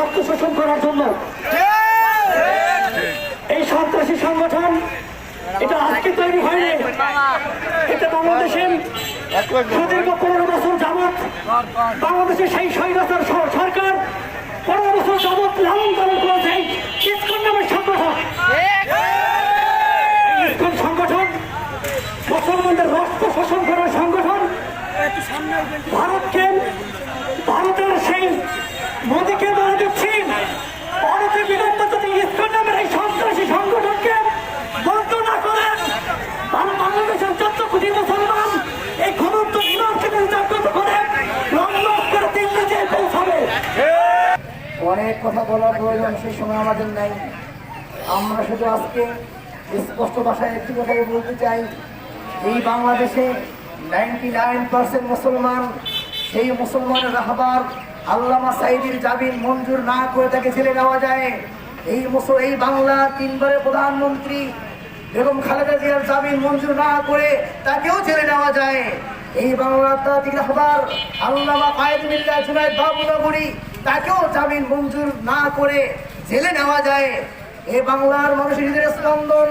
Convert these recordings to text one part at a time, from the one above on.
করার জন্য। এই সন্ত্রাসী সংগঠন, এটা আজকে তৈরি হয়নি। এটা বাংলাদেশের সুদীর্ঘ পনেরো বছর যাবৎ বাংলাদেশের সেই স্বৈরাচার সরকার পনেরো বছর যাবৎ লালন পালন করেছে ইসকন নামের সংগঠন। ইসকন সংগঠন, মুসলমানদের রক্ত শোষণ করার সংগঠন, ভারতকে ভারতের সেই মোদীকে বলে দিচ্ছি ভারতে বিলম্ব যদি ইসকন নামের এই সন্ত্রাসী সংগঠনকে বন্ধ না করেন তাহলে বাংলাদেশের চোদ্দ কোটি মুসলমান এই ঘনত্ব ইমামকে জাগ্রত করে লং লং করে দিল্লি যে পৌঁছাবে অনেক কথা বলার প্রয়োজন সেই সময় আমাদের নাই। আমরা শুধু আজকে স্পষ্ট ভাষায় একটি কথাই বলতে চাই। এই বাংলাদেশে নাইনটি নাইন পার্সেন্ট মুসলমান, সেই মুসলমানের রাহবার আল্লামা সাইদির জামিন মঞ্জুর না করে তাকে ছেড়ে নেওয়া যায়। এই মুসল এই বাংলা তিনবারের প্রধানমন্ত্রী বেগম খালেদা জিয়ার জামিন মঞ্জুর না করে তাকেও ছেড়ে নেওয়া যায়। এই বাংলার তাঁতিক রাহবার আল্লামা কায়েদ মিল্লা জুনায়দ বাবুনগরী তাকেও জামিন মঞ্জুর না করে জেলে নেওয়া যায়। এ বাংলার মানুষের হৃদয়ের স্পন্দন,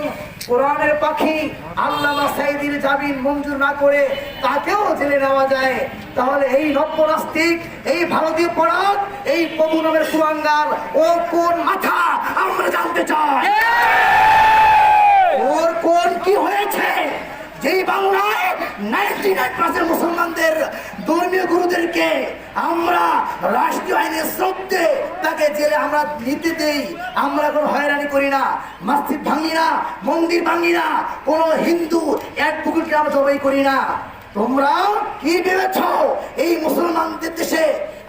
কোরআনের পাখি, আল্লামা সাইদির জামিন মঞ্জুর না করে তাকেও জেলে নেওয়া যায়। তাহলে এই নব্য নাস্তিক এই ভারতীয় পরাগ, এই প্রভু নামের ও কোন মাথা আমরা জানতে চাই ওর কোন কি হয়েছে যেই বাংলায় নাইনটি নাইন পার্সেন্ট মুসলমানদের ধর্মীয় গুরুদেরকে আমরা রাষ্ট্রীয় আইনের শ্রদ্ধে তাকে জেলে আমরা নিতে দেই। আমরা কোনো হয়রানি করি না মসজিদ ভাঙি না মন্দির ভাঙি না কোনো হিন্দু এক পুকুরকে আমরা জবাই করি না। তোমরা কি ভেবেছ? এই মুসলমানদের দেশে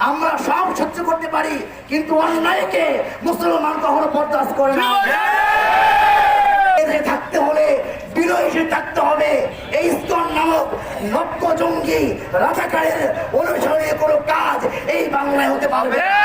আমরা সব সহ্য করতে পারি কিন্তু অন্যায়কে মুসলমান কখনো বরদাস্ত করে না। নক্ষ জঙ্গি রাজাকারের অনুসরণে কোনো কাজ এই বাংলায় হতে পারবে না।